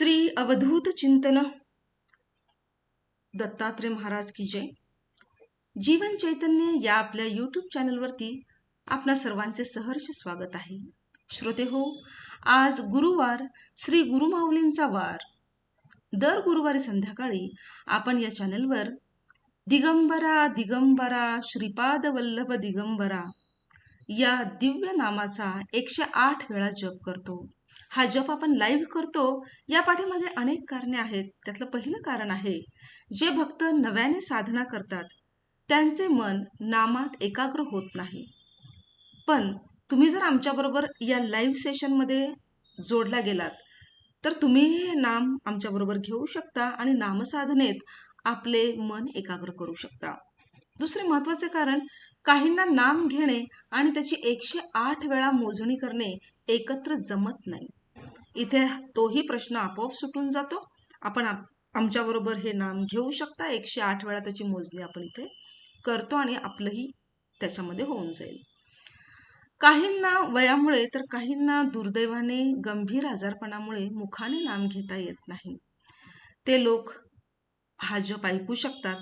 श्री अवधूत चिंतन. दत्तात्रय महाराज की जय. जीवन चैतन्य या आपल्या यूट्यूब चॅनलवरती आपणा सर्वांचे सहर्ष स्वागत आहे. श्रोते हो आज गुरुवार श्री गुरुमाऊलींचा वार. दर गुरुवारी संध्याकाळी आपण या चॅनलवर दिगंबरा दिगंबरा श्रीपाद वल्लभ दिगंबरा या दिव्य नामाचा एकशे आठ वेळा जप करतो. हा जप आपण लाईव्ह करतो या पाठीमागे अनेक कारणे आहेत. त्यातलं पहिलं कारण आहे जे भक्त नव्याने साधना करतात त्यांचे मन नामात एकाग्र होत नाही. पण तुम्ही जर आमच्याबरोबर या लाईव्ह सेशनमध्ये जोडला गेलात तर तुम्ही हे नाम आमच्याबरोबर घेऊ शकता आणि नामसाधनेत आपले मन एकाग्र करू शकता. दुसरे महत्त्वाचे कारण काहींना नाम घेणे आणि त्याची एकशे आठ वेळा मोजणी करणे एकत्र जमत नाही. इथे तोही प्रश्न आपोआप सुटून जातो. आपण आमच्याबरोबर हे नाम घेऊ शकता. एकशे आठ वेळा त्याची मोजणी आपण इथे करतो आणि आपलंही त्याच्यामध्ये होऊन जाईल. काहींना वयामुळे तर काहींना दुर्दैवाने गंभीर आजारपणामुळे मुखाने नाम घेता येत नाही. ते लोक हा जप ऐकू शकतात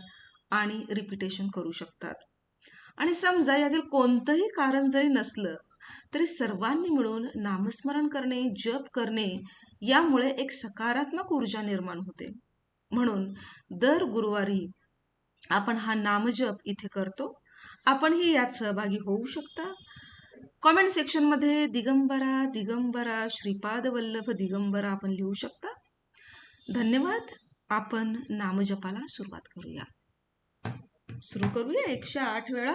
आणि रिपिटेशन करू शकतात. आणि समजा यातील कोणतंही कारण जरी नसलं तरी सर्वांनी मिळून नामस्मरण करणे जप करणे यामुळे एक सकारात्मक ऊर्जा निर्माण होते. म्हणून दर गुरुवारी आपण हा नामजप इथे करतो. आपणही यात सहभागी होऊ शकता. कॉमेंट सेक्शनमध्ये दिगंबरा दिगंबरा श्रीपाद वल्लभ दिगंबरा आपण लिहू शकता. धन्यवाद. आपण नामजपाला सुरुवात करूया. सुरू करूया एकशे आठ वेळा.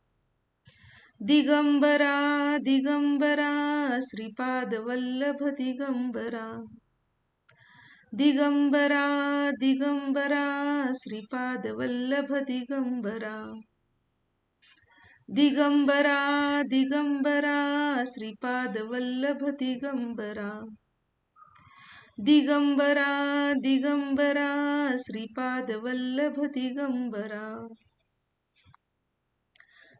दिगंबरा दिगंबरा, श्रीपादवल्लभ दिगंबरा। दिगंबरा दिगंबरा, श्रीपादवल्लभ दिगंबरा। दिगंबरा दिगंबरा, श्रीपादवल्लभ दिगंबरा। दिगंबरा दिगंबरा, श्रीपादवल्लभ दिगंबरा।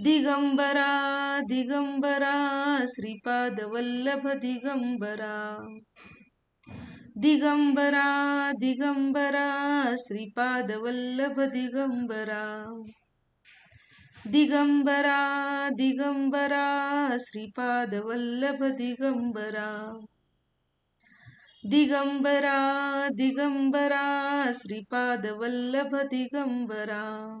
दिगंबरा दिगंबरा, श्रीपादवल्लभ दिगंबरा। दिगंबरा दिगंबरा, श्रीपादवल्लभ दिगंबरा। दिगंबरा दिगंबरा, श्रीपादवल्लभ दिगंबरा। दिगंबरा दिगंबरा, श्रीपादवल्लभ दिगंबरा।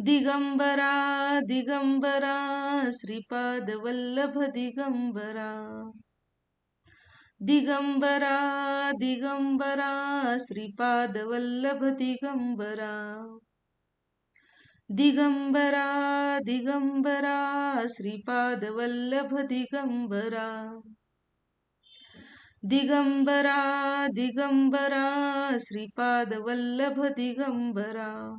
दिगंबरा दिगंबरा श्रीपाद वल्लभ दिगंबरा। दिगंबरा दिगंबरा श्रीपाद वल्लभ दिगंबरा। दिगंबरा दिगंबरा श्रीपाद वल्लभ दिगंबरा। दिगंबरा दिगंबरा श्रीपाद वल्लभ दिगंबरा।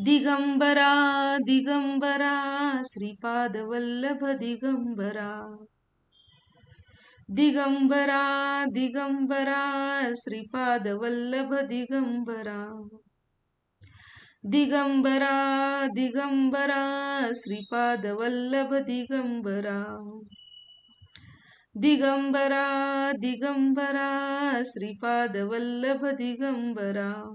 दिगंबरा दिगंबरा, श्रीपादवल्लभ दिगंबरा। दिगंबरा दिगंबरा, श्रीपादवल्लभ दिगंबरा। दिगम्बरा दिगम्बरा दिगंबरा। दिगंबरा दिगंबरा दिगम्बरा श्रीपादवल्लभ दिगंबरा।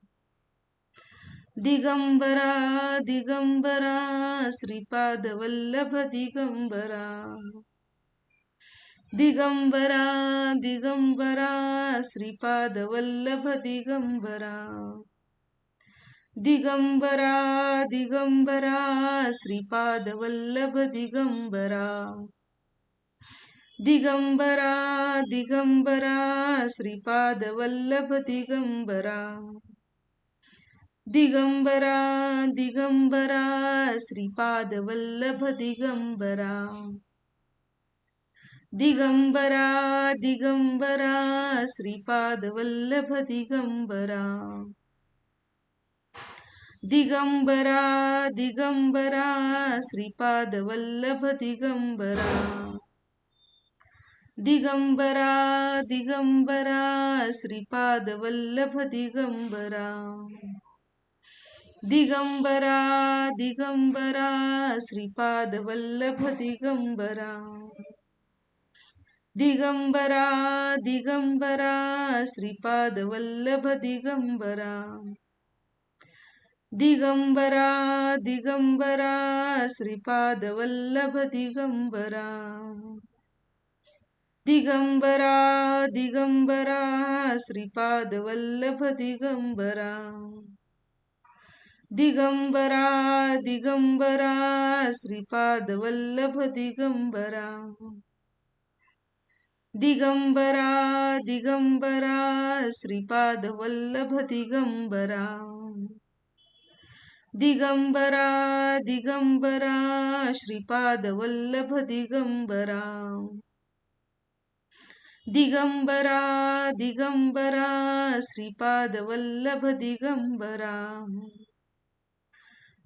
दिगंबरा दिगंबरा श्रीपाद वल्लभ दिगंबरा। दिगंबरा दिगंबरा श्रीपाद वल्लभ दिगंबरा। दिगंबरा दिगंबरा श्रीपाद वल्लभ दिगंबरा। दिगंबरा दिगंबरा श्रीपाद वल्लभ दिगंबरा। दिगंबरा दिगंबरा श्रीपाद वल्लभ दिगंबरा। दिगंबरा दिगंबरा श्रीपाद वल्लभ दिगंबरा। दिगंबरा दिगंबरा श्रीपाद वल्लभ दिगंबरा। दिगंबरा दिगंबरा श्रीपाद वल्लभ दिगंबरा। दिगंबरा दिगंबरा श्रीपाद वल्लभ दिगंबरा। दिगंबरा दिगंबरा श्रीपाद वल्लभ दिगंबरा। दिगंबरा दिगंबरा श्रीपाद वल्लभ दिगंबरा। दिगंबरा दिगंबरा श्रीपाद वल्लभ दिगंबरा। दिगंबरा दिगंबरा श्रीपाद वल्लभ दिगंबरा। दिगंबरा दिगंबरा श्रीपाद वल्लभ दिगंबरा। दिगंबरा दिगंबरा श्रीपाद वल्लभ दिगंबरा। दिगंबरा दिगंबरा श्रीपाद वल्लभ दिगंबरा।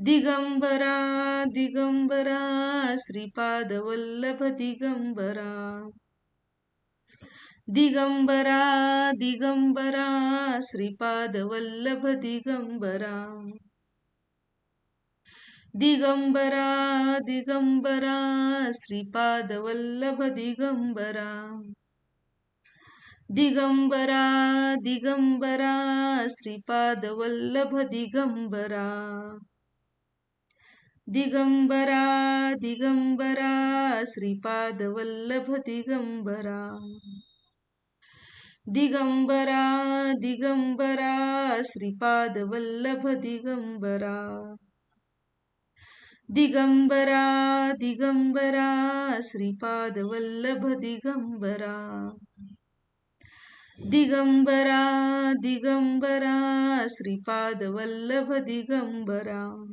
दिगंबरा दिगंबरा, श्रीपादवल्लभ दिगंबरा। दिगंबरा दिगंबरा, श्रीपादवल्लभ दिगंबरा। दिगंबरा दिगंबरा, श्रीपादवल्लभ दिगंबरा। दिगंबरा दिगंबरा, श्रीपादवल्लभ दिगंबरा। दिगंबरा दिगंबरा श्रीपाद वल्लभ दिगंबरा। दिगंबरा दिगंबरा श्रीपाद वल्लभ दिगंबरा। दिगंबरा दिगंबरा श्रीपाद वल्लभ दिगंबरा। दिगंबरा दिगंबरा श्रीपाद वल्लभ दिगंबरा।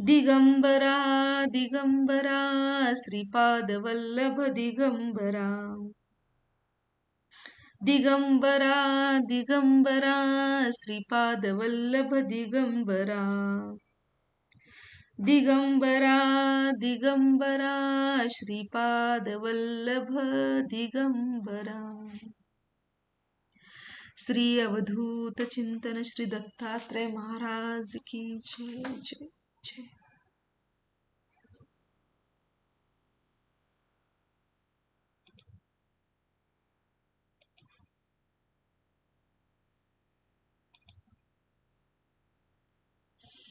दिगंबरा दिगंबरा श्रीपाद वल्लभ दिगंबरा। दिगंबरा दिगंबरा श्रीपाद वल्लभ दिगंबरा। दिगंबरा दिगंबरा श्रीपाद वल्लभ दिगंबरा दिगंबरा दिगंबरा श्रीपाद वल्लभ दिगंबरा दिगंबरा दिगंबरा श्रीपाद वल्लभ दिगंबरा दिगंबरा दिगंबरा श्रीपाद वल्लभ दिगंबरा। श्री अवधूत चिंतन श्री दत्तात्रय महाराज की जय जय। जय